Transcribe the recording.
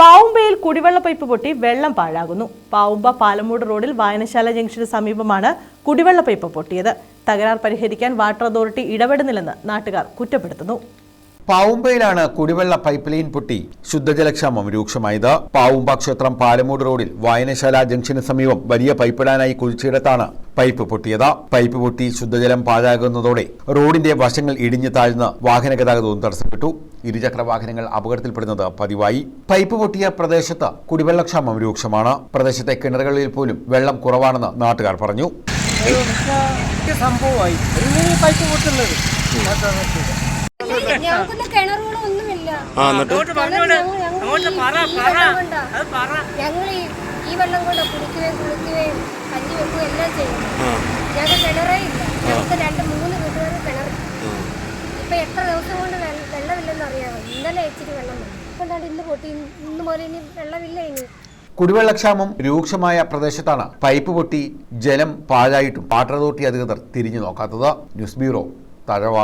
പാവുമ്പയിൽ കുടിവെള്ള പൈപ്പ് പൊട്ടി വെള്ളം പാഴാകുന്നു. പാവുമ്പ പാലമൂട് റോഡിൽ വായനശാല ജംഗ്ഷന് സമീപമാണ് കുടിവെള്ള പൈപ്പ് പൊട്ടിയത്. തകരാർ പരിഹരിക്കാൻ വാട്ടർ അതോറിറ്റി ഇടപെടുന്നില്ലെന്ന് നാട്ടുകാർ കുറ്റപ്പെടുത്തുന്നു. പാവുമ്പയിലാണ് കുടിവെള്ള പൈപ്പ് ലൈൻ പൊട്ടി. ശുദ്ധജലക്ഷാമം രൂക്ഷമായത്. പാവുമ്പ ക്ഷേത്രം പാലമൂട് റോഡിൽ വായനശാല ജംഗ്ഷന് സമീപം വലിയ പൈപ്പിടാനായി കുഴിച്ചിടത്താണ് പൈപ്പ് പൊട്ടിയത്. പൈപ്പ് പൊട്ടി ശുദ്ധജലം പാഴാകുന്നതോടെ റോഡിന്റെ വശങ്ങൾ ഇടിഞ്ഞു താഴ്ന്ന് വാഹന ഗതാഗതവും തടസ്സപ്പെട്ടു. ഇരുചക്ര വാഹനങ്ങൾ അപകടത്തിൽപ്പെടുന്നത് പതിവായി. പൈപ്പ് പൊട്ടിയ പ്രദേശത്ത് കുടിവെള്ളക്ഷാമം രൂക്ഷമാണ്. പ്രദേശത്തെ കിണറുകളിൽ പോലും വെള്ളം കുറവാണെന്ന് നാട്ടുകാർ പറഞ്ഞു. സംഭവമായി. പൈപ്പ് പൊട്ടുന്നത്. ഞങ്ങൾക്കൊന്നും കിണറുകളും ഒന്നുമില്ല അങ്ങോട്ട് പറഞ്ഞോട് അങ്ങോട്ട് പറ പറ. അത് പറ. ഞങ്ങൾ ഈ വെള്ളം കൊണ്ട് കുടിക്കുകയും കുളിക്കുകയും കഞ്ഞി വെക്കുകയും എല്ലാം ചെയ്യും ഞങ്ങൾക്ക് കിണറേ ഇല്ല. ഞങ്ങൾക്ക് രണ്ട് മൂന്ന് വീട്ടുകാർ കിണർ ഇപ്പൊ എത്ര ദിവസം കൊണ്ട് വെള്ളമില്ലെന്ന് അറിയാമോ ഇന്നലെ ഇച്ചിരി വെള്ളം വന്നു. കൊണ്ടാണ് ഇന്ന് പൊട്ടി. ഇന്ന് മുതൽ ഇനി വെള്ളമില്ല ഇനി. കുടിവെള്ളക്ഷാമം രൂക്ഷമായ പ്രദേശത്താണ്. പൈപ്പ് പൊട്ടി ജലം പാഴായിട്ടും. വാട്ടർ അതോറിറ്റി അധികൃതർ തിരിഞ്ഞു നോക്കാത്തത്. News bureau Thazhava.